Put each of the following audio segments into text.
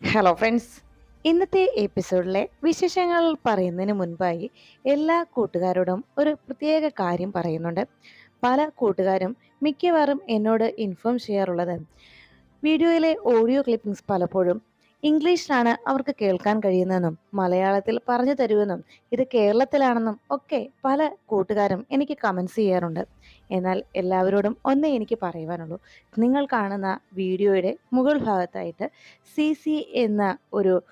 Hello friends ഇന്നത്തെ എപ്പിസോഡിലെ വിശേഷങ്ങൾ പറയുന്നതിന് മുൻപായി എല്ലാ കൂട്ടുകാരോടും ഒരു പ്രത്യേക കാര്യം പറയുന്നുണ്ട്. പല കൂട്ടുകാരും മിക്കവാറും എന്നോട് ഇൻഫോം ചെയ്യാറുള്ളത്. വീഡിയോയിലെ ഓഡിയോ ക്ലിപ്പിംഗ്സ് പലപ്പോഴും ഇംഗ്ലീഷിലാണ് അവർക്ക് കേൾക്കാൻ കഴിയുന്നതെന്നും മലയാളത്തിൽ പറഞ്ഞു തരുമെന്നും ഇത് കേരളത്തിലാണെന്നും ഒക്കെ പല കൂട്ടുകാരും എനിക്ക് കമൻസ് ചെയ്യാറുണ്ട്. എന്നാൽ എല്ലാവരോടും ഒന്നേ എനിക്ക് പറയുവാനുള്ളൂ. നിങ്ങൾ കാണുന്ന വീഡിയോയുടെ മുകൾ ഭാഗത്തായിട്ട് സി സി എന്ന ഒരു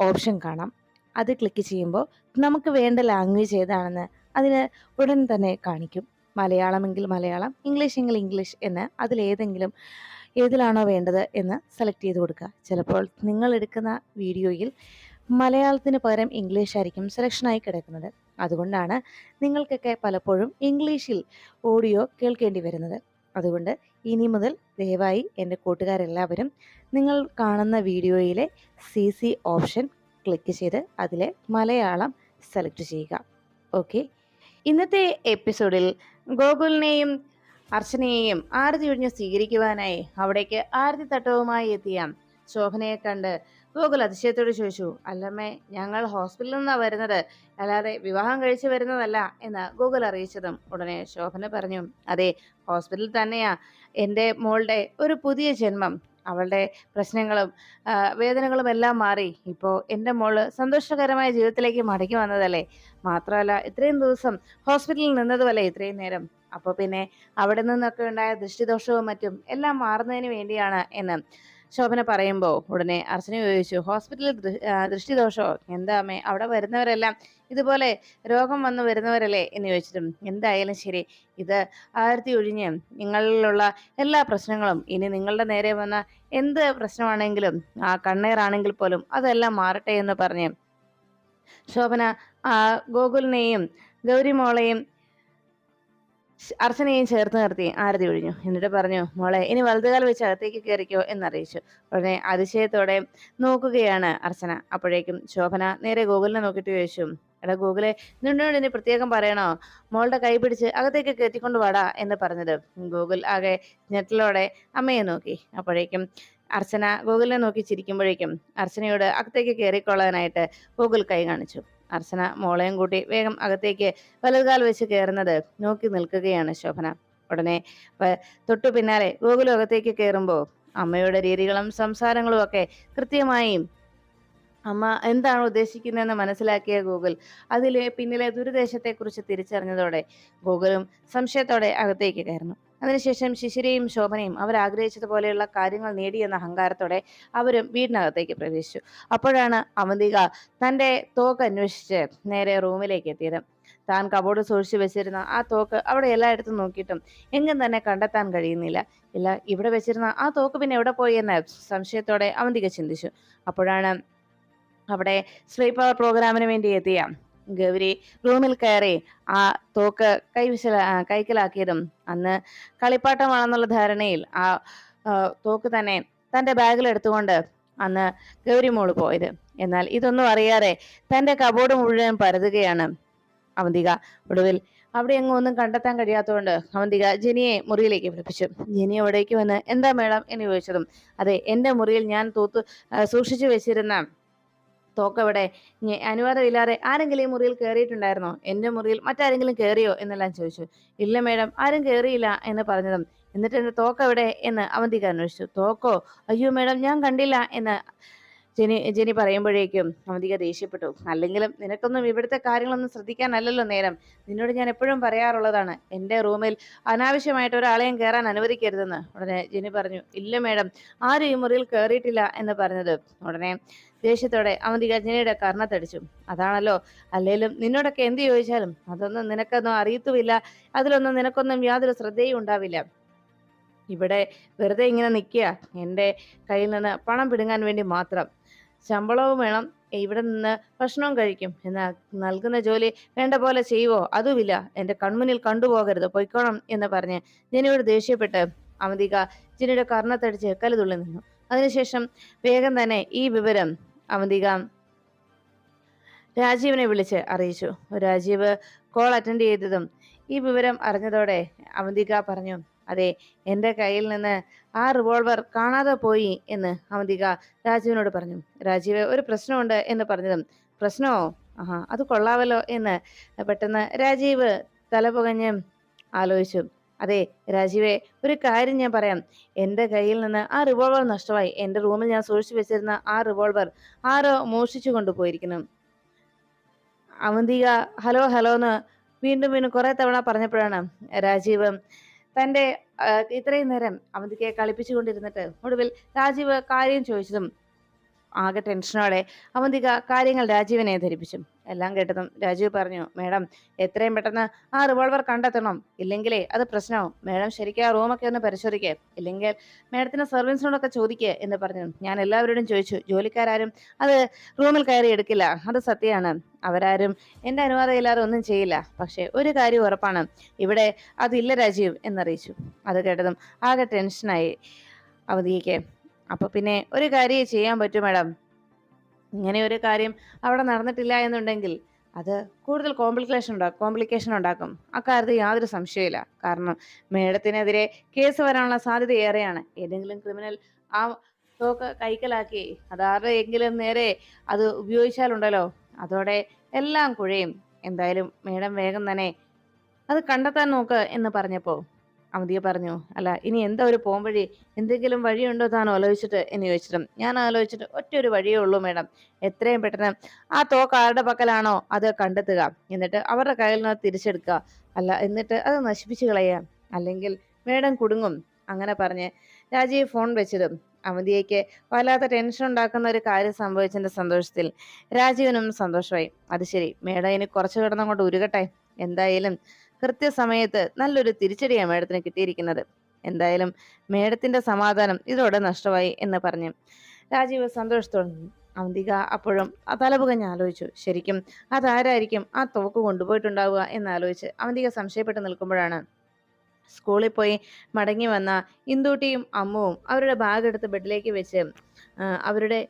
ഓപ്ഷൻ കാണാം. അത് ക്ലിക്ക് ചെയ്യുമ്പോൾ നമുക്ക് വേണ്ട ലാംഗ്വേജ് ഏതാണെന്ന് അതിന് ഉടൻ തന്നെ കാണിക്കും. മലയാളമെങ്കിൽ മലയാളം ഇംഗ്ലീഷ് എങ്കിൽ ഇംഗ്ലീഷ് എന്ന് അതിലേതെങ്കിലും ഏതിലാണോ വേണ്ടത് എന്ന് സെലക്ട് ചെയ്ത് കൊടുക്കുക. ചിലപ്പോൾ നിങ്ങൾ എടുക്കുന്ന വീഡിയോയിൽ മലയാളത്തിന് പകരം ഇംഗ്ലീഷ് ആയിരിക്കും സെലക്ഷനായി കിടക്കുന്നത്. അതുകൊണ്ടാണ് നിങ്ങൾക്കൊക്കെ പലപ്പോഴും ഇംഗ്ലീഷിൽ ഓഡിയോ കേൾക്കേണ്ടി വരുന്നത്. അതുകൊണ്ട് ഇനി മുതൽ ദയവായി എന്റെ കൂട്ടുകാരെല്ലാവരും നിങ്ങൾ കാണുന്ന വീഡിയോയിലെ സി സി ഓപ്ഷൻ ക്ലിക്ക് ചെയ്ത് അതിലെ മലയാളം സെലക്ട് ചെയ്യുക. ഓക്കെ ഇന്നത്തെ എപ്പിസോഡിൽ ഗോകുലിനെയും അർച്ചനയെയും ആരതി ഒഴിഞ്ഞ് സ്വീകരിക്കുവാനായി അവിടേക്ക് ആരതി തട്ടവുമായി എത്തിയ ശോഭനയെ കണ്ട് ഗോകുൽ അതിശയത്തോട് ചോദിച്ചു അല്ലമ്മേ ഞങ്ങൾ ഹോസ്പിറ്റലിൽ നിന്നാണ് വരുന്നത്. അല്ലാതെ വിവാഹം കഴിച്ചു വരുന്നതല്ല എന്ന് ഗോകുൽ അറിയിച്ചതും ഉടനെ ശോഭന പറഞ്ഞു അതെ ഹോസ്പിറ്റലിൽ തന്നെയാ. എന്റെ മോളുടെ ഒരു പുതിയ ജന്മം. അവളുടെ പ്രശ്നങ്ങളും വേദനകളും എല്ലാം മാറി. ഇപ്പോൾ എന്റെ മോൾ സന്തോഷകരമായ ജീവിതത്തിലേക്ക് മടങ്ങി വന്നതല്ലേ? മാത്രമല്ല ഇത്രയും ദിവസം ഹോസ്പിറ്റലിൽ നിന്നതുമല്ലേ ഇത്രയും നേരം. അപ്പോൾ പിന്നെ അവിടെ നിന്നൊക്കെ ഉണ്ടായ ദൃഷ്ടിദോഷവും മറ്റും എല്ലാം മാറുന്നതിന് വേണ്ടിയാണ് എന്ന്. ശോഭന പറയുമ്പോൾ ഉടനെ അർച്ചന ചോദിച്ചു ഹോസ്പിറ്റലിൽ ദൃഷ്ടിദോഷോ? എന്താ അമ്മേ? അവിടെ വരുന്നവരെല്ലാം ഇതുപോലെ രോഗം വന്നു വരുന്നവരല്ലേ? എന്ന് ചോദിച്ചിട്ടും എന്തായാലും ശരി. ഇത് ആയിരത്തി ഒഴിഞ്ഞ് നിങ്ങളിലുള്ള എല്ലാ പ്രശ്നങ്ങളും ഇനി നിങ്ങളുടെ നേരെ വന്ന എന്ത് പ്രശ്നമാണെങ്കിലും ആ കണ്ണീറാണെങ്കിൽ പോലും അതെല്ലാം മാറട്ടെ എന്ന് പറഞ്ഞ് ശോഭന ആ ഗോകുലിനെയും ഗൗരിമോളെയും അർച്ചനയും ചേർത്ത് നിർത്തി ആരതി ഒഴിഞ്ഞു. എന്നിട്ട് പറഞ്ഞു മോളെ ഇനി വലതുകാൽ വെച്ച് അകത്തേക്ക് കയറിക്കോ എന്നറിയിച്ചു. ഉടനെ അതിശയത്തോടെ നോക്കുകയാണ് അർച്ചന. അപ്പോഴേക്കും ശോഭന നേരെ ഗൂഗിളിനെ നോക്കിയിട്ട് ചോദിച്ചു എടാ ഗൂഗിളെ നിന്നോട് ഇനി പ്രത്യേകം പറയണോ? മോളുടെ കൈ പിടിച്ച് അകത്തേക്ക് കയറ്റിക്കൊണ്ട് വാടാ എന്ന് പറഞ്ഞത്. ഗൂഗിൾ ആകെ ഞെട്ടലോടെ അമ്മയെ നോക്കി. അപ്പോഴേക്കും അർച്ചന ഗൂഗിളിനെ നോക്കി ചിരിക്കുമ്പോഴേക്കും അർച്ചനയോട് അകത്തേക്ക് കയറിക്കൊള്ളാനായിട്ട് ഗൂഗിൾ കൈ കാണിച്ചു. അർച്ചന മോളെയും കൂട്ടി വേഗം അകത്തേക്ക് വലതുകാൽ വെച്ച് കയറുന്നത് നോക്കി നിൽക്കുകയാണ് ശോഭന. ഉടനെ തൊട്ടു പിന്നാലെ ഗോകുലം അകത്തേക്ക് അമ്മയുടെ രീതികളും സംസാരങ്ങളും ഒക്കെ കൃത്യമായി അമ്മ എന്താണ് ഉദ്ദേശിക്കുന്നതെന്ന് മനസ്സിലാക്കിയ ഗൂഗിൾ. അതിലെ പിന്നിലെ ദുരുദ്ദേശത്തെക്കുറിച്ച് തിരിച്ചറിഞ്ഞതോടെ ഗൂഗിളും സംശയത്തോടെ അകത്തേക്ക് കയറുന്നു. അതിനുശേഷം ശിശിരയും ശോഭനയും അവർ ആഗ്രഹിച്ചതുപോലെയുള്ള കാര്യങ്ങൾ നേടിയെന്ന അഹങ്കാരത്തോടെ അവരും വീടിനകത്തേക്ക് പ്രവേശിച്ചു. അപ്പോഴാണ് അവന്തിക തന്റെ തോക്ക് അന്വേഷിച്ച് നേരെ റൂമിലേക്ക് എത്തിയത്. താൻ കബോർഡ് സൂക്ഷിച്ചു വെച്ചിരുന്ന ആ തോക്ക് അവിടെ എല്ലായിടത്തും നോക്കിയിട്ടും എങ്ങും തന്നെ കണ്ടെത്താൻ കഴിയുന്നില്ല. ഇല്ല ഇവിടെ വെച്ചിരുന്ന ആ തോക്ക് പിന്നെ എവിടെ പോയി എന്ന സംശയത്തോടെ അവന്തിക ചിന്തിച്ചു. അപ്പോഴാണ് അവിടെ സ്ലീപ്പ് അവർ പ്രോഗ്രാമിന് വേണ്ടി എത്തിയ ഗൗരി റൂമിൽ കയറി ആ തോക്ക് കൈവിശല കൈക്കലാക്കിയതും അന്ന് കളിപ്പാട്ടമാണെന്നുള്ള ധാരണയിൽ ആ ആ, തോക്ക് തന്നെ തന്റെ ബാഗിൽ എടുത്തുകൊണ്ട് അന്ന് ഗൗരി മോൾ പോയത്. എന്നാൽ ഇതൊന്നും അറിയാതെ തന്റെ കബോർഡ് മുഴുവൻ പരതുകയാണ് അവന്തിക. ഒടുവിൽ അവിടെ എങ്ങും ഒന്നും കണ്ടെത്താൻ കഴിയാത്തതുകൊണ്ട് അവന്തിക ജനിയെ മുറിയിലേക്ക് വിളിപ്പിച്ചു. ജനി അവിടേക്ക് വന്ന് എന്താ മേഡം എന്ന് ചോദിച്ചതും അതെ എന്റെ മുറിയിൽ ഞാൻ തൂത്ത് സൂക്ഷിച്ചു വെച്ചിരുന്ന തോക്കവിടെ അനുവാദമില്ലാതെ ആരെങ്കിലും ഈ മുറിയിൽ കയറിയിട്ടുണ്ടായിരുന്നോ എന്റെ മുറിയിൽ മറ്റാരെങ്കിലും കയറിയോ എന്നെല്ലാം ചോദിച്ചു. ഇല്ല മേഡം ആരും കയറിയില്ല എന്ന് പറഞ്ഞതും. എന്നിട്ട് എന്റെ തോക്കവിടെ എന്ന് അവന്തിക അന്വേഷിച്ചു. തോക്കോ? അയ്യോ മേഡം ഞാൻ കണ്ടില്ല എന്ന് ജെനി ജെനി പറയുമ്പോഴേക്കും അവന്തിക ദേഷ്യപ്പെട്ടു. അല്ലെങ്കിലും നിനക്കൊന്നും ഇവിടുത്തെ കാര്യങ്ങളൊന്നും ശ്രദ്ധിക്കാനല്ലല്ലോ നേരം. നിന്നോട് ഞാൻ എപ്പോഴും പറയാറുള്ളതാണ്. എന്റെ റൂമിൽ അനാവശ്യമായിട്ട് ഒരാളെയും കയറാൻ അനുവദിക്കരുതെന്ന്. ഉടനെ ജെനി പറഞ്ഞു ഇല്ല മേഡം ആരും ഈ മുറിയിൽ കയറിയിട്ടില്ല എന്ന് പറഞ്ഞത്. ഉടനെ ദേഷ്യത്തോടെ അവന്തിക ജെനിയുടെ കർണത്തടിച്ചു. അതാണല്ലോ അല്ലേലും നിന്നോടൊക്കെ എന്ത് ചോദിച്ചാലും അതൊന്നും നിനക്കൊന്നും അറിയത്തുമില്ല. അതിലൊന്നും നിനക്കൊന്നും യാതൊരു ശ്രദ്ധയും ഉണ്ടാവില്ല. ഇവിടെ വെറുതെ ഇങ്ങനെ നിൽക്കുക. എന്റെ കയ്യിൽ നിന്ന് പണം പിടുങ്ങാൻ വേണ്ടി മാത്രം. ശമ്പളവും വേണം. ഇവിടെ നിന്ന് ഭക്ഷണവും കഴിക്കും. എന്നാൽ നൽകുന്ന ജോലി വേണ്ട പോലെ ചെയ്യുവോ? അതുമില്ല. എന്റെ കൺമുന്നിൽ കണ്ടുപോകരുത്. പൊയ്ക്കോണം എന്ന് പറഞ്ഞ് ജനിയോട് ദേഷ്യപ്പെട്ട് അവന്തിക ജനിയുടെ കർണത്തടിച്ച് കലുതുള്ളി നിന്നു. അതിനുശേഷം വേഗം തന്നെ ഈ വിവരം അവന്തിക രാജീവിനെ വിളിച്ച് അറിയിച്ചു. രാജീവ് കോൾ അറ്റൻഡ് ചെയ്തതും ഈ വിവരം അറിഞ്ഞതോടെ അവന്തിക പറഞ്ഞു അതെ എന്റെ കയ്യിൽ നിന്ന് ആ റിവോൾവർ കാണാതെ പോയി എന്ന് അവന്തിക രാജീവിനോട് പറഞ്ഞു. രാജീവ് ഒരു പ്രശ്നമുണ്ട് എന്ന് പറഞ്ഞതും. പ്രശ്നമോ ആഹാ അത് കൊള്ളാവല്ലോ എന്ന് പെട്ടെന്ന് രാജീവ് തലപുകഞ്ഞ് ആലോചിച്ചു. അതെ രാജീവേ ഒരു കാര്യം ഞാൻ പറയാം. എന്റെ കയ്യിൽ നിന്ന് ആ റിവോൾവർ നഷ്ടമായി. എന്റെ റൂമിൽ ഞാൻ സൂക്ഷിച്ചു വെച്ചിരുന്ന ആ റിവോൾവർ ആരോ മോഷിച്ചു കൊണ്ടുപോയിരിക്കുന്നു. അവന്തിക ഹലോ ഹലോ എന്ന് വീണ്ടും വീണ്ടും കുറെ തവണ പറഞ്ഞപ്പോഴാണ് രാജീവ് തന്റെ ഇത്രയും നേരം അവന്തികയെ കളിപ്പിച്ചുകൊണ്ടിരുന്നിട്ട് ഒടുവിൽ രാജീവ് കാര്യം ചോദിച്ചതും ആകെ ടെൻഷനോടെ അവന്തിക കാര്യങ്ങൾ രാജീവിനെ ധരിപ്പിച്ചു. എല്ലാം കേട്ടതും രാജീവ് പറഞ്ഞു മേഡം എത്രയും പെട്ടെന്ന് ആ റിവോൾവർ കണ്ടെത്തണം. ഇല്ലെങ്കിലേ അത് പ്രശ്നമാവും. മേഡം ശരിക്കും ആ റൂമൊക്കെ ഒന്ന് പരിശോധിക്കേ. ഇല്ലെങ്കിൽ മേഡത്തിന് സർവീസിനോടൊക്കെ ചോദിക്കുക എന്ന് പറഞ്ഞു. ഞാൻ എല്ലാവരോടും ചോദിച്ചു ജോലിക്കാരും അത് റൂമിൽ കയറി എടുക്കില്ല. അത് സത്യമാണ്. അവരാരും എന്റെ അനുവാദം ഇല്ലാതെ ഒന്നും ചെയ്യില്ല. പക്ഷേ ഒരു കാര്യം ഉറപ്പാണ്. ഇവിടെ അതില്ല രാജീവ് എന്നറിയിച്ചു. അത് കേട്ടതും ആകെ ടെൻഷനായി അവധിക്ക് അപ്പൊ പിന്നെ ഒരു കാര്യം ചെയ്യാൻ പറ്റും മാഡം. ഇങ്ങനെ ഒരു കാര്യം അവിടെ നടന്നിട്ടില്ല എന്നുണ്ടെങ്കിൽ അത് കൂടുതൽ കോംപ്ലിക്കേഷൻ ഉണ്ടാക്കും കോംപ്ലിക്കേഷൻ ഉണ്ടാക്കും. അക്കാര്യത്തിൽ യാതൊരു സംശയമില്ല കാരണം മേഡത്തിനെതിരെ കേസ് വരാനുള്ള സാധ്യത ഏറെയാണ്. ഏതെങ്കിലും ക്രിമിനൽ ആ തോക്ക് കൈക്കലാക്കി അതാരുടെയെങ്കിലും നേരെ അത് ഉപയോഗിച്ചാലുണ്ടല്ലോ. അതോടെ എല്ലാം കുഴയും. എന്തായാലും മേഡം വേഗം തന്നെ അത് കണ്ടെത്താൻ നോക്ക് എന്ന് പറഞ്ഞപ്പോൾ അവധിയെ പറഞ്ഞു. അല്ല ഇനി എന്താ ഒരു പോം വഴി? എന്തെങ്കിലും വഴിയുണ്ടോ താൻ ആലോചിച്ചിട്ട്? എന്ന് ചോദിച്ചിട്ടും ഞാൻ ആലോചിച്ചിട്ട് ഒറ്റ ഒരു വഴിയേ ഉള്ളൂ മേഡം. എത്രയും പെട്ടെന്ന് ആ തോക്ക് ആരുടെ പക്കലാണോ അത് കണ്ടെത്തുക. എന്നിട്ട് അവരുടെ കയ്യിൽ നിന്ന് തിരിച്ചെടുക്കുക. അല്ല എന്നിട്ട് അത് നശിപ്പിച്ചു കളയുക. അല്ലെങ്കിൽ മേഡം കുടുങ്ങും. അങ്ങനെ പറഞ്ഞ് രാജീവ് ഫോൺ വെച്ചതും അമിതിയേക്ക് വല്ലാത്ത ടെൻഷൻ ഉണ്ടാക്കുന്ന ഒരു കാര്യം സംഭവിച്ചതിന്റെ സന്തോഷത്തിൽ രാജീവിനും സന്തോഷമായി. അത് ശരി മേഡം ഇനി കുറച്ച് കിടന്നങ്ങോട്ട് ഉരുകട്ടെ. എന്തായാലും കൃത്യസമയത്ത് നല്ലൊരു തിരിച്ചടിയാണ് മേഡത്തിന് കിട്ടിയിരിക്കുന്നത്. എന്തായാലും മേഡത്തിന്റെ സമാധാനം ഇതോടെ നഷ്ടമായി എന്ന് പറഞ്ഞു. രാജീവ് സന്തോഷത്തോടെ. അവന്തിക അപ്പോഴും ആ തലപുകഞ്ഞ് ആലോചിച്ചു. ശരിക്കും അതാരായിരിക്കും ആ തോക്ക് കൊണ്ടുപോയിട്ടുണ്ടാവുക എന്നാലോചിച്ച് അവന്തിക സംശയപ്പെട്ട് നിൽക്കുമ്പോഴാണ് സ്കൂളിൽ പോയി മടങ്ങി വന്ന ഇന്ദൂട്ടിയും അമ്മുവും അവരുടെ ബാഗ് എടുത്ത് ബെഡിലേക്ക് വെച്ച് അവരുടെ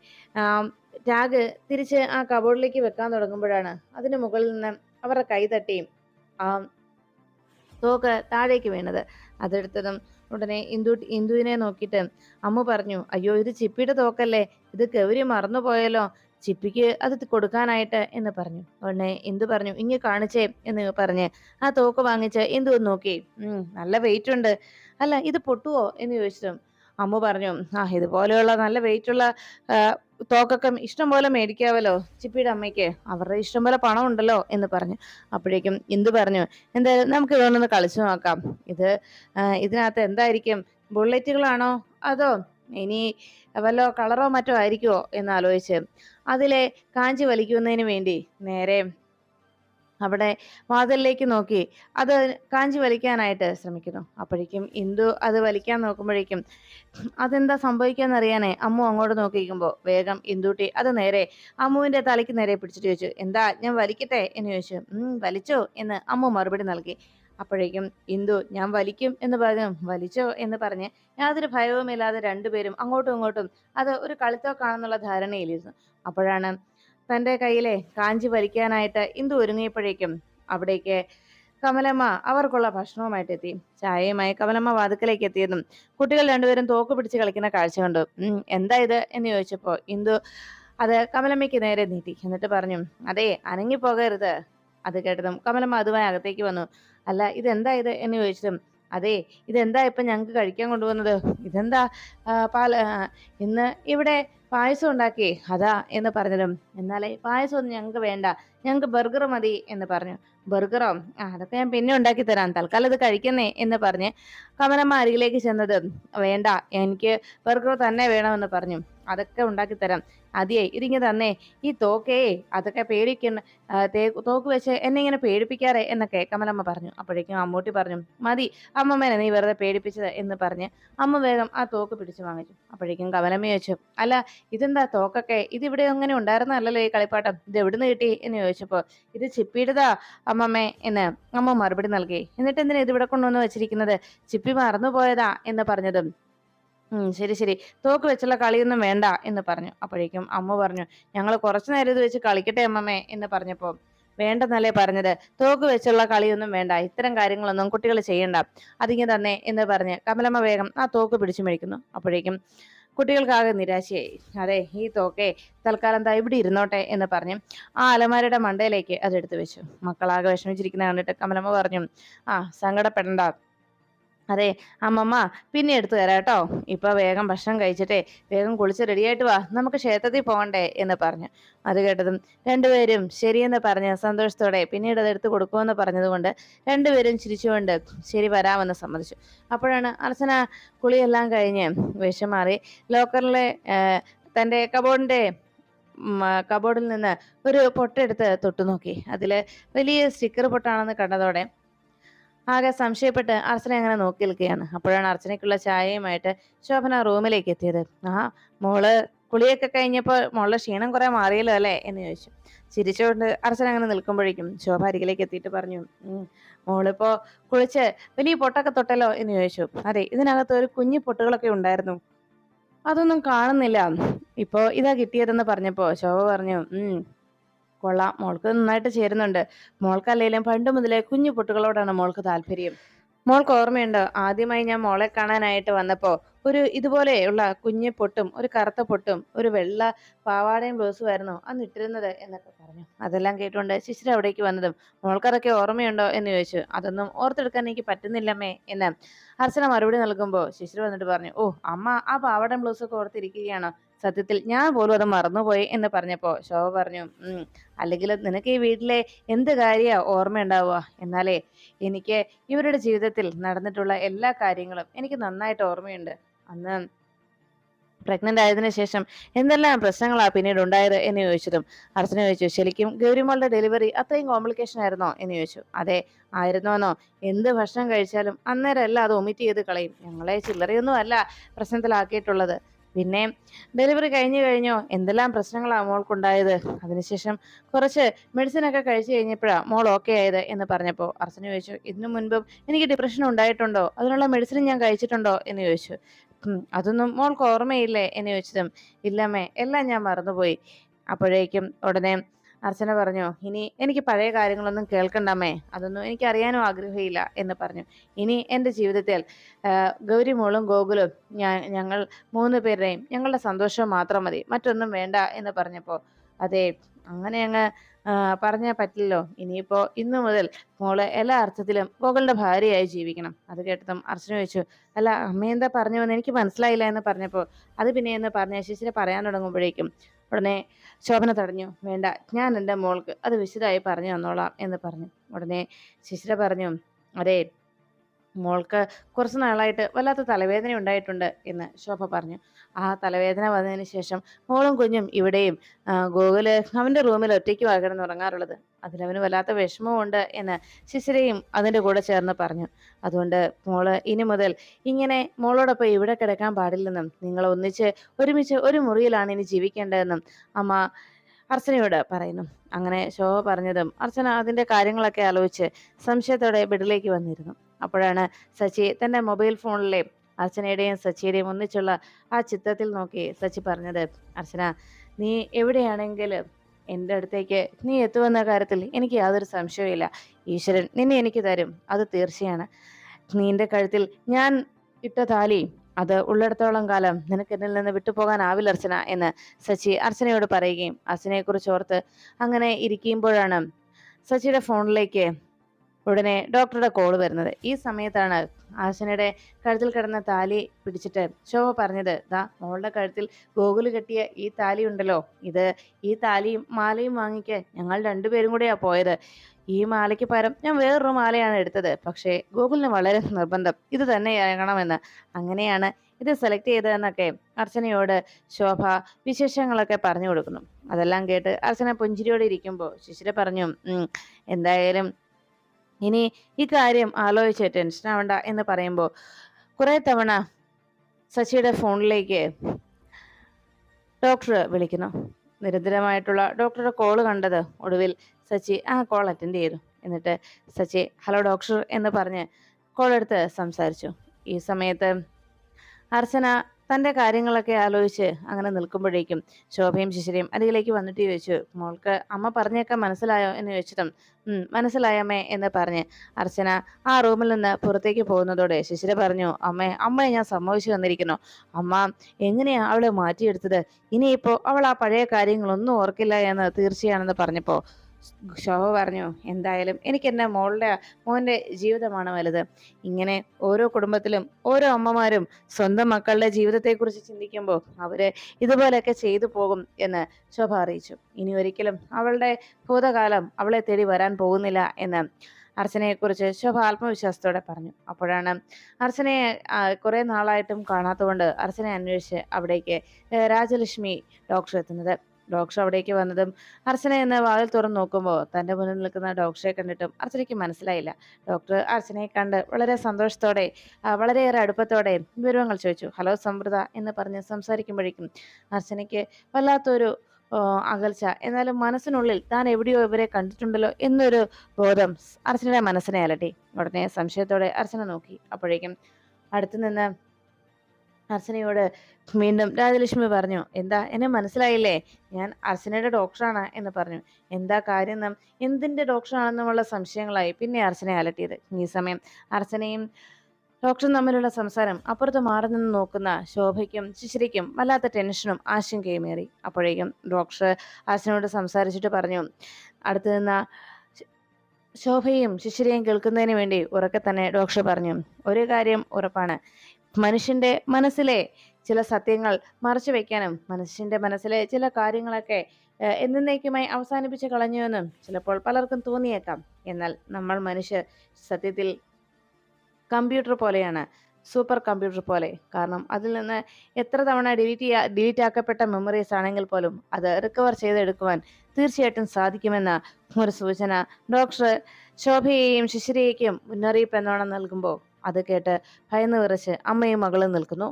ടാഗ് തിരിച്ച് ആ കബോർഡിലേക്ക് വെക്കാൻ തുടങ്ങുമ്പോഴാണ് അതിന് മുകളിൽ നിന്ന് അവരുടെ കൈ തട്ടി ആ തോക്ക് താഴേക്ക് വീണത്. അതെടുത്തതും ഉടനെ ഇന്ദു ഇന്ദുവിനെ നോക്കിയിട്ട് അമ്മ പറഞ്ഞു അയ്യോ ഇത് ചിപ്പിയുടെ തോക്കല്ലേ? ഇത് ഗൗരി മറന്നുപോയല്ലോ ചിപ്പിക്ക് അത് കൊടുക്കാനായിട്ട് എന്ന് പറഞ്ഞു. ഉടനെ ഇന്ദു പറഞ്ഞു ഇങ്ങ് കാണിച്ചേ എന്ന് പറഞ്ഞ് ആ തോക്ക് വാങ്ങിച്ച് ഇന്ദു നോക്കി. നല്ല വെയിറ്റ് ഉണ്ട്. അല്ല ഇത് പൊട്ടുവോ എന്ന് ചോദിച്ചിട്ടും അമ്മ പറഞ്ഞു ആ ഇതുപോലെയുള്ള നല്ല വെയിറ്റ് ഉള്ള ആ, തോക്കൊക്കെ ഇഷ്ടം പോലെ മേടിക്കാവല്ലോ ചിപ്പിയുടെ അമ്മയ്ക്ക്. അവരുടെ ഇഷ്ടം പോലെ പണം ഉണ്ടല്ലോ എന്ന് പറഞ്ഞു. അപ്പോഴേക്കും ഇന്ദു പറഞ്ഞു എന്തായാലും നമുക്ക് ഇതുകൊണ്ടൊന്ന് കളിച്ചു നോക്കാം. ഇത് ഇതിനകത്ത് എന്തായിരിക്കും? ബുള്ളറ്റുകളാണോ? അതോ ഇനി വല്ലോ കളറോ മറ്റോ ആയിരിക്കുമോ എന്ന് ആലോചിച്ച് അതിലെ കാഞ്ചി വലിക്കുന്നതിന് വേണ്ടി നേരെ അവിടെ വാതിലിലേക്ക് നോക്കി. അത് കാഞ്ചി വലിക്കാനായിട്ട് ശ്രമിക്കുന്നു. അപ്പോഴേക്കും ഇന്ദു അത് വലിക്കാൻ നോക്കുമ്പോഴേക്കും അതെന്താ സംഭവിക്കാന്നറിയാനേ? അമ്മു അങ്ങോട്ട് നോക്കിയിരിക്കുമ്പോൾ വേഗം ഇന്ദുട്ടി അത് നേരെ അമ്മുവിന്റെ തലയ്ക്ക് നേരെ പിടിച്ചിട്ട് ചോദിച്ചു എന്താ ഞാൻ വലിക്കട്ടെ? എന്ന് ചോദിച്ചു. വലിച്ചോ? എന്ന് അമ്മു മറുപടി നൽകി. അപ്പോഴേക്കും ഇന്ദു ഞാൻ വലിക്കും എന്ന് പറഞ്ഞു. വലിച്ചോ? എന്ന് പറഞ്ഞ് യാതൊരു ഭയവുമില്ലാതെ രണ്ടുപേരും അങ്ങോട്ടും ഇങ്ങോട്ടും അത് ഒരു കളിത്തോക്കാണെന്നുള്ള ധാരണയിലിരുന്നു. അപ്പോഴാണ് തന്റെ കയ്യിലെ കാഞ്ചി വലിക്കാനായിട്ട് ഇന്ദു ഒരുങ്ങിയപ്പോഴേക്കും അവിടേക്ക് കമലമ്മ അവർക്കുള്ള ഭക്ഷണവുമായിട്ട് എത്തി. ചായയുമായി കമലമ്മ വാതുക്കലേക്ക് എത്തിയതും കുട്ടികൾ രണ്ടുപേരും തോക്ക് പിടിച്ച് കളിക്കുന്ന കാഴ്ച കണ്ടു. എന്താ ഇത്? എന്ന് ചോദിച്ചപ്പോൾ ഇന്ദു അത് കമലമ്മയ്ക്ക് നേരെ നീട്ടി. എന്നിട്ട് പറഞ്ഞു അതെ അനങ്ങി പോകരുത്. അത് കേട്ടതും കമലമ്മ അതുമായി അകത്തേക്ക് വന്നു. അല്ല ഇതെന്താ ഇത്? എന്ന് ചോദിച്ചതും അതെ ഇതെന്താ ഇപ്പൊ ഞങ്ങൾക്ക് കഴിക്കാൻ കൊണ്ടുവന്നത്? ഇതെന്താ പാല ഇന്ന് ഇവിടെ പായസം ഉണ്ടാക്കി. അതാ എന്ന് പറഞ്ഞതും. എന്നാലേ പായസം ഒന്നും ഞങ്ങൾക്ക് വേണ്ട. ഞങ്ങൾക്ക് ബർഗർ മതി എന്ന് പറഞ്ഞു. ബർഗറോ? ആ അതൊക്കെ ഞാൻ പിന്നെ ഉണ്ടാക്കി തരാം. തൽക്കാലം ഇത് കഴിക്കുന്നേ എന്ന് പറഞ്ഞ് കമലമ്മ അരികിലേക്ക് ചെന്നത്. വേണ്ട എനിക്ക് ബർഗർ തന്നെ വേണമെന്ന് പറഞ്ഞു. അതൊക്കെ ഉണ്ടാക്കി തരാം. അതിയേ ഇതിങ്ങനെ തന്നേ. ഈ തോക്കേ അതൊക്കെ പേടിക്കുന്ന തോക്ക് വെച്ച് എന്നെ ഇങ്ങനെ പേടിപ്പിക്കാറേ എന്നൊക്കെ കമലമ്മ പറഞ്ഞു. അപ്പോഴേക്കും അമ്മൂട്ടി പറഞ്ഞു മതി അമ്മമ്മേനെ നീ വെറുതെ പേടിപ്പിച്ചത് എന്ന് പറഞ്ഞ് അമ്മ വേഗം ആ തോക്ക് പിടിച്ചു വാങ്ങിച്ചു. അപ്പോഴേക്കും കമലമ്മ ചോദിച്ചു അല്ല ഇതെന്താ തോക്കൊക്കെ? ഇതിവിടെ അങ്ങനെ ഉണ്ടായിരുന്നല്ലോ ഈ കളിപ്പാട്ടം. ഇത് എവിടുന്ന് കിട്ടി? എന്ന് ചോദിച്ചപ്പോ ഇത് ചിപ്പിയുടേതാ അമ്മമ്മേ എന്ന് അമ്മ മറുപടി നൽകി. എന്നിട്ട് എന്തിനാ ഇത് ഇവിടെ കൊണ്ടുവന്ന് വെച്ചിരിക്കുന്നത്? ചിപ്പി മറന്നുപോയതാ എന്ന് പറഞ്ഞതും. ശരി ശരി. തോക്ക് വെച്ചുള്ള കളിയൊന്നും വേണ്ട എന്ന് പറഞ്ഞു. അപ്പോഴേക്കും അമ്മ പറഞ്ഞു ഞങ്ങൾ കുറച്ചു നേരം ഇത് വെച്ച് കളിക്കട്ടെ അമ്മമ്മേ എന്ന് പറഞ്ഞപ്പോ വേണ്ടെന്നല്ലേ പറഞ്ഞത്. തോക്ക് വെച്ചുള്ള കളിയൊന്നും വേണ്ട. ഇത്തരം കാര്യങ്ങളൊന്നും കുട്ടികൾ ചെയ്യണ്ട. അതിങ്ങനെ തന്നെ എന്ന് പറഞ്ഞ് കമലമ്മ വേഗം ആ തോക്ക് പിടിച്ചു മേടിക്കുന്നു അപ്പോഴേക്കും കുട്ടികൾക്കാകെ നിരാശയായി. അതെ ഈ തോക്കെ തൽക്കാലം എന്താ ഇവിടെ ഇരുന്നോട്ടെ എന്ന് പറഞ്ഞ് ആ അലമാരയുടെ മണ്ടയിലേക്ക് അതെടുത്ത് വെച്ചു. മക്കളാകെ വിഷമിച്ചിരിക്കുന്ന കണ്ടിട്ട് കമലമ്മ പറഞ്ഞു ആ സങ്കടപ്പെടണ്ട. അതെ അമ്മമ്മ പിന്നെ എടുത്തു തരാം കേട്ടോ. ഇപ്പൊ വേഗം ഭക്ഷണം കഴിച്ചിട്ടേ വേഗം കുളിച്ച് റെഡിയായിട്ട് വാ. നമുക്ക് ക്ഷേത്രത്തിൽ പോകണ്ടേ എന്ന് പറഞ്ഞു. അത് കേട്ടതും രണ്ടുപേരും ശരിയെന്ന് പറഞ്ഞ് സന്തോഷത്തോടെ പിന്നീട് അത് എടുത്തു കൊടുക്കുമെന്ന് പറഞ്ഞതുകൊണ്ട് രണ്ടുപേരും ചിരിച്ചുകൊണ്ട് ശരി വരാമെന്ന് സമ്മതിച്ചു. അപ്പോഴാണ് അർച്ചന കുളിയെല്ലാം കഴിഞ്ഞ് വിഷം മാറി ലോക്കറിലെ തന്റെ കബോർഡിന്റെ കബോർഡിൽ നിന്ന് ഒരു പൊട്ടെടുത്ത് തൊട്ടു നോക്കി അതിൽ വലിയ സ്റ്റിക്കർ പൊട്ടാണെന്ന് കണ്ടതോടെ ആകെ സംശയപ്പെട്ട് അർച്ചന അങ്ങനെ നോക്കി നിൽക്കുകയാണ്. അപ്പോഴാണ് അർച്ചനയ്ക്കുള്ള ചായയുമായിട്ട് ശോഭന റൂമിലേക്ക് എത്തിയത്. ആ മോൾ കുളിയൊക്കെ കഴിഞ്ഞപ്പോൾ മോളുടെ ക്ഷീണം കുറെ മാറിയല്ലോ അല്ലേ? എന്ന് ചോദിച്ചു. ചിരിച്ചുകൊണ്ട് അർച്ചന അങ്ങനെ നിൽക്കുമ്പോഴേക്കും ശോഭ അരികിലേക്ക് എത്തിയിട്ട് പറഞ്ഞു "ഉം, മോളിപ്പോ കുളിച്ച് വലിയ പൊട്ടൊക്കെ തൊട്ടല്ലോ? എന്ന് ചോദിച്ചു. അതെ ഇതിനകത്ത് ഒരു കുഞ്ഞു പൊട്ടുകളൊക്കെ ഉണ്ടായിരുന്നു. അതൊന്നും കാണുന്നില്ല. ഇപ്പോ ഇതാ കിട്ടിയതെന്ന് പറഞ്ഞപ്പോ ശോഭ പറഞ്ഞു ഉം കൊള്ളാം. മോൾക്ക് നന്നായിട്ട് ചേരുന്നുണ്ട്. മോൾക്കല്ലേലും പണ്ട് മുതലേ കുഞ്ഞു പൊട്ടുകളോടാണ് മോൾക്ക് താല്പര്യം. മോൾക്ക് ഓർമ്മയുണ്ടോ? ആദ്യമായി ഞാൻ മോളെ കാണാനായിട്ട് വന്നപ്പോ ഒരു ഇതുപോലെയുള്ള കുഞ്ഞു പൊട്ടും ഒരു കറുത്ത പൊട്ടും ഒരു വെള്ള പാവാടയും ബ്ലൗസും ആയിരുന്നു അന്ന് ഇട്ടിരുന്നത് എന്നൊക്കെ പറഞ്ഞു. അതെല്ലാം കേട്ടുകൊണ്ട് ശിശിര അവിടേക്ക് വന്നതും മോൾക്കതൊക്കെ ഓർമ്മയുണ്ടോ എന്ന് ചോദിച്ചു. അതൊന്നും ഓർത്തെടുക്കാൻ എനിക്ക് പറ്റുന്നില്ലമ്മേ എന്ന് അർച്ചന മറുപടി നൽകുമ്പോൾ ശിശിര വന്നിട്ട് പറഞ്ഞു ഓ അമ്മ ആ പാവാടയും ബ്ലൗസൊക്കെ ഓർത്തിരിക്കുകയാണോ? സത്യത്തിൽ ഞാൻ പോലും അത് മറന്നുപോയി എന്ന് പറഞ്ഞപ്പോ ശോഭ പറഞ്ഞു അല്ലെങ്കിൽ നിനക്ക് ഈ വീട്ടിലെ എന്ത് കാര്യ ഓർമ്മയുണ്ടാവുക എന്നാലേ എനിക്ക് ഇവരുടെ ജീവിതത്തിൽ നടന്നിട്ടുള്ള എല്ലാ കാര്യങ്ങളും എനിക്ക് നന്നായിട്ട് ഓർമ്മയുണ്ട്. അന്ന് പ്രഗ്നന്റ് ആയതിനു ശേഷം എന്തെല്ലാം പ്രശ്നങ്ങളാ പിന്നീട് ഉണ്ടായത് എന്ന് ചോദിച്ചതും അർച്ചന ചോദിച്ചു ശരിക്കും ഗൗരിമോളുടെ ഡെലിവറി അത്രയും കോംപ്ലിക്കേഷൻ ആയിരുന്നോ? എന്ന് ചോദിച്ചു അതെ ആയിരുന്നോന്നോ? എന്ത് ഭക്ഷണം കഴിച്ചാലും അന്നേരം എല്ലാം അത് ഒമിറ്റ് ചെയ്ത് കളയും. ഞങ്ങളെ ചില്ലറയൊന്നും അല്ല പ്രശ്നത്തിലാക്കിയിട്ടുള്ളത്. പിന്നെ ഡെലിവറി കഴിഞ്ഞു കഴിഞ്ഞോ? എന്തെല്ലാം പ്രശ്നങ്ങളാണ് മോൾക്കുണ്ടായത്? അതിനുശേഷം കുറച്ച് മെഡിസിൻ ഒക്കെ കഴിച്ചു കഴിഞ്ഞപ്പോഴാണ് മോൾ ഓക്കെ ആയത് എന്ന് പറഞ്ഞപ്പോൾ അർച്ചന ചോദിച്ചു ഇതിനു മുൻപും എനിക്ക് ഡിപ്രഷൻ ഉണ്ടായിട്ടുണ്ടോ? അതിനുള്ള മെഡിസിൻ ഞാൻ കഴിച്ചിട്ടുണ്ടോ? എന്ന് ചോദിച്ചു. അതൊന്നും മോൾക്ക് ഓർമ്മയില്ലേ? എന്ന് ചോദിച്ചതും ഇല്ലമ്മേ എല്ലാം ഞാൻ മറന്നുപോയി. അപ്പോഴേക്കും ഉടനെ അർച്ചന പറഞ്ഞു ഇനി എനിക്ക് പഴയ കാര്യങ്ങളൊന്നും കേൾക്കണ്ടമ്മേ അതൊന്നും എനിക്ക് അറിയാനും ആഗ്രഹമില്ല എന്ന് പറഞ്ഞു. ഇനി എന്റെ ജീവിതത്തിൽ ഗൗരി ഗൗരിമോളും ഗോകുലും ഞാൻ ഞങ്ങൾ മൂന്ന് പേരുടെയും ഞങ്ങളുടെ സന്തോഷം മാത്രം മതി മറ്റൊന്നും വേണ്ട എന്ന് പറഞ്ഞപ്പോൾ അതെ അങ്ങനെ അങ്ങ് പറഞ്ഞാൽ പറ്റില്ലല്ലോ ഇനിയിപ്പോൾ ഇന്നു മുതൽ മോൾ എല്ലാ അർത്ഥത്തിലും ഗോകുലിന്റെ ഭാര്യയായി ജീവിക്കണം. അത് കേട്ടതും അർച്ചന ചോദിച്ചു അല്ല അമ്മ എന്താ പറഞ്ഞു എന്ന് എനിക്ക് മനസ്സിലായില്ല എന്ന് പറഞ്ഞപ്പോൾ അത് പിന്നെ എന്ന് പറഞ്ഞ ശിശിനെ പറയാൻ തുടങ്ങുമ്പോഴേക്കും ഉടനെ ശോഭന തടഞ്ഞു. വേണ്ട ഞാൻ എന്റെ മോൾക്ക് അത് വിശദമായി പറഞ്ഞു തന്നോളാം എന്ന് പറഞ്ഞു. ഉടനെ ശിശിര പറഞ്ഞു അതെ മോൾക്ക് കുറച്ച് നാളായിട്ട് വല്ലാത്ത തലവേദന ഉണ്ടായിട്ടുണ്ട് എന്ന് ശോഭ പറഞ്ഞു. ആ തലവേദന വന്നതിന് ശേഷം മോളും കുഞ്ഞും ഇവിടെയും ഗോകുൽ അവന്റെ റൂമിൽ ഒറ്റയ്ക്ക് കിടന്ന് ഉറങ്ങാറുള്ളത്. അതിലവന് വല്ലാത്ത വിഷമമുണ്ട് എന്ന് ശിശിരയും അതിന്റെ കൂടെ ചേർന്ന് പറഞ്ഞു. അതുകൊണ്ട് മോൾ ഇനി മുതൽ ഇങ്ങനെ മോളോടൊപ്പം ഇവിടെ കിടക്കാൻ പാടില്ലെന്നും നിങ്ങൾ ഒന്നിച്ച് ഒരുമിച്ച് ഒരു മുറിയിലാണ് ഇനി ജീവിക്കേണ്ടതെന്നും അമ്മ അർച്ചനയോട് പറയുന്നു. അങ്ങനെ ശോഭ പറഞ്ഞതും അർച്ചന അതിന്റെ കാര്യങ്ങളൊക്കെ ആലോചിച്ച് സംശയത്തോടെ ബെഡിലേക്ക് വന്നിരുന്നു. അപ്പോഴാണ് സച്ചി തന്റെ മൊബൈൽ ഫോണിലെ അർച്ചനയുടെയും സച്ചിയുടെയും ഒന്നിച്ചുള്ള ആ ചിത്രത്തിൽ നോക്കി സച്ചി പറഞ്ഞത് അർച്ചന നീ എവിടെയാണെങ്കിലും എന്റെ അടുത്തേക്ക് നീ എത്തുമെന്ന കാര്യത്തിൽ എനിക്ക് യാതൊരു സംശയവുമില്ല ഈശ്വരൻ നിന്നെ എനിക്ക് തരും. അത് തീർച്ചയാണ്. നിന്റെ കഴുത്തിൽ ഞാൻ ഇട്ട താലി അത് ഉള്ളിടത്തോളം കാലം നിനക്ക് എന്നിൽ നിന്ന് വിട്ടുപോകാനാവില്ല അർച്ചന എന്ന് സച്ചി അർച്ചനയോട് പറയുകയും അർച്ചനയെ കുറിച്ച് ഓർത്ത് അങ്ങനെ ഇരിക്കുമ്പോഴാണ് സച്ചിയുടെ ഫോണിലേക്ക് ഉടനെ ഡോക്ടറുടെ കോൾ വരുന്നത്. ഈ സമയത്താണ് ആശനയുടെ കഴുത്തിൽ കിടന്ന താലി പിടിച്ചിട്ട് ശോഭ പറഞ്ഞത് ദാ മോളുടെ കഴുത്തിൽ ഗോകുൽ കെട്ടിയ ഈ താലി ഉണ്ടല്ലോ. ഇത് ഈ താലിയും മാലയും വാങ്ങിക്കാൻ ഞങ്ങൾ രണ്ടുപേരും കൂടെയാണ് പോയത്. ഈ മാലയ്ക്ക് പകരം ഞാൻ വേറൊരു മാലയാണ് എടുത്തത്. പക്ഷേ ഗോകുലിന് വളരെ നിർബന്ധം. ഇത് തന്നെ ഇറങ്ങണമെന്ന്. അങ്ങനെയാണ് ഇത് സെലക്ട് ചെയ്തതെന്നൊക്കെ അർച്ചനയോട് ശോഭ വിശേഷങ്ങളൊക്കെ പറഞ്ഞു കൊടുക്കുന്നു. അതെല്ലാം കേട്ട് അർച്ചന പുഞ്ചിരിയോടെ ഇരിക്കുമ്പോൾ ശിശിര പറഞ്ഞു എന്തായാലും ഇനി ഇക്കാര്യം കാര്യം ആലോചിച്ച് ടെൻഷൻ ആവണ്ട എന്ന് പറയുമ്പോൾ കുറെ തവണ സച്ചിയുടെ ഫോണിലേക്ക് ഡോക്ടർ വിളിക്കുന്നു. നിരന്തരമായിട്ടുള്ള ഡോക്ടറുടെ കോൾ കണ്ടത് ഒടുവിൽ സച്ചി ആ കോൾ അറ്റൻഡ് ചെയ്തു. എന്നിട്ട് സച്ചി ഹലോ ഡോക്ടർ എന്ന് പറഞ്ഞ് കോൾ എടുത്ത് സംസാരിച്ചു. ഈ സമയത്ത് അർച്ചന തന്റെ കാര്യങ്ങളൊക്കെ ആലോചിച്ച് അങ്ങനെ നിൽക്കുമ്പോഴേക്കും ശോഭയും ശിശിരയും അരികിലേക്ക് വന്നിട്ട് ചോദിച്ചു മോൾക്ക് അമ്മ പറഞ്ഞൊക്കെ മനസ്സിലായോ? എന്ന് ചോദിച്ചിട്ടും ഉം മനസ്സിലായമ്മേ എന്ന് പറഞ്ഞ് അർച്ചന ആ റൂമിൽ നിന്ന് പുറത്തേക്ക് പോകുന്നതോടെ ശിശിര പറഞ്ഞു അമ്മേ അമ്മയെ ഞാൻ സമ്മതിച്ചു തന്നിരിക്കുന്നു. അമ്മ എങ്ങനെയാ അവളെ മാറ്റിയെടുത്തത്? ഇനിയിപ്പോ അവൾ ആ പഴയ കാര്യങ്ങളൊന്നും ഓർക്കില്ല എന്ന് തീർച്ചയാണെന്ന് പറഞ്ഞപ്പോ ശോഭ പറഞ്ഞു എന്തായാലും എനിക്ക് എന്റെ മോളുടെ മോന്റെ ജീവിതമാണ് വലുത്. ഇങ്ങനെ ഓരോ കുടുംബത്തിലും ഓരോ അമ്മമാരും സ്വന്തം മക്കളുടെ ജീവിതത്തെക്കുറിച്ച് ചിന്തിക്കുമ്പോൾ അവർ ഇതുപോലെയൊക്കെ ചെയ്തു പോകും എന്ന് ശോഭ അറിയിച്ചു. ഇനി ഒരിക്കലും അവളുടെ ഭൂതകാലം അവളെ തേടി വരാൻ പോകുന്നില്ല എന്ന് അർച്ചനയെക്കുറിച്ച് ശോഭ ആത്മവിശ്വാസത്തോടെ പറഞ്ഞു. അപ്പോഴാണ് അർച്ചനയെ കുറേ നാളായിട്ടും കാണാത്തതുകൊണ്ട് അർച്ചനയെ അന്വേഷിച്ച് അവിടേക്ക് രാജലക്ഷ്മി ഡോക്ടർ എത്തുന്നത് ഡോക്ടർ അവിടേക്ക് വന്നതും അർച്ചന എന്ന് വാതിൽ തുറന്നു നോക്കുമ്പോൾ തന്റെ മുന്നിൽ നിൽക്കുന്ന ഡോക്ടറെ കണ്ടിട്ടും അർച്ചനയ്ക്ക് മനസ്സിലായില്ല. ഡോക്ടർ അർച്ചനയെ കണ്ട് വളരെ സന്തോഷത്തോടെ വളരെയേറെ അടുപ്പത്തോടെ വിവരങ്ങൾ ചോദിച്ചു. ഹലോ സമൃദ്ധ എന്ന് പറഞ്ഞ് സംസാരിക്കുമ്പോഴേക്കും അർച്ചനയ്ക്ക് വല്ലാത്തൊരു അകൽച്ച. എന്നാലും മനസ്സിനുള്ളിൽ താൻ എവിടെയോ ഇവരെ കണ്ടിട്ടുണ്ടല്ലോ എന്നൊരു ബോധം അർച്ചനയുടെ മനസ്സിനെ അലട്ടി. ഉടനെ സംശയത്തോടെ അർച്ചന നോക്കി. അപ്പോഴേക്കും അടുത്തു നിന്ന് അർച്ചനയോട് വീണ്ടും രാജലക്ഷ്മി പറഞ്ഞു എന്താ എന്നെ മനസ്സിലായില്ലേ? ഞാൻ അർച്ചനയുടെ ഡോക്ടറാണ് എന്ന് പറഞ്ഞു. എന്താ കാര്യം നാം? എന്തിന്റെ ഡോക്ടറാണെന്നുമുള്ള സംശയങ്ങളായി പിന്നെ അർച്ചനയെ അലട്ടിയത്. ഈ സമയം അർച്ചനയും ഡോക്ടറും തമ്മിലുള്ള സംസാരം അപ്പുറത്ത് മാറി നിന്ന് നോക്കുന്ന ശോഭയ്ക്കും ശിശിരിക്കും വല്ലാത്ത ടെൻഷനും ആശങ്കയും ഏറി. അപ്പോഴേക്കും ഡോക്ടർ അർച്ചനയോട് സംസാരിച്ചിട്ട് പറഞ്ഞു അടുത്ത് നിന്ന ശോഭയും ശിശിരയും കേൾക്കുന്നതിന് വേണ്ടി ഉറക്കെ തന്നെ ഡോക്ടർ പറഞ്ഞു. ഒരു കാര്യം ഉറപ്പാണ്. മനുഷ്യന്റെ മനസ്സിലെ ചില സത്യങ്ങൾ മറച്ചു വെക്കാനും മനുഷ്യന്റെ മനസ്സിലെ ചില കാര്യങ്ങളൊക്കെ എന്നേക്കുമായി അവസാനിപ്പിച്ച് കളഞ്ഞുവെന്നും ചിലപ്പോൾ പലർക്കും തോന്നിയേക്കാം. എന്നാൽ നമ്മൾ മനുഷ്യർ സത്യത്തിൽ കമ്പ്യൂട്ടർ പോലെയാണ് സൂപ്പർ കമ്പ്യൂട്ടർ പോലെ. കാരണം അതിൽ നിന്ന് എത്ര തവണ ഡിലീറ്റ് ചെയ്യാ ഡിലീറ്റ് ആക്കപ്പെട്ട മെമ്മറീസ് ആണെങ്കിൽ പോലും അത് റിക്കവർ ചെയ്തെടുക്കുവാൻ തീർച്ചയായിട്ടും സാധിക്കുമെന്ന ഒരു സൂചന ഡോക്ടർ ശോഭയെയും ശിശിരയേക്കും മുന്നറിയിപ്പ് എന്നോണം നൽകുമ്പോൾ അത് കേട്ട് ഭയന്ന് വിറച്ച് അമ്മയും മകളും നിൽക്കുന്നു.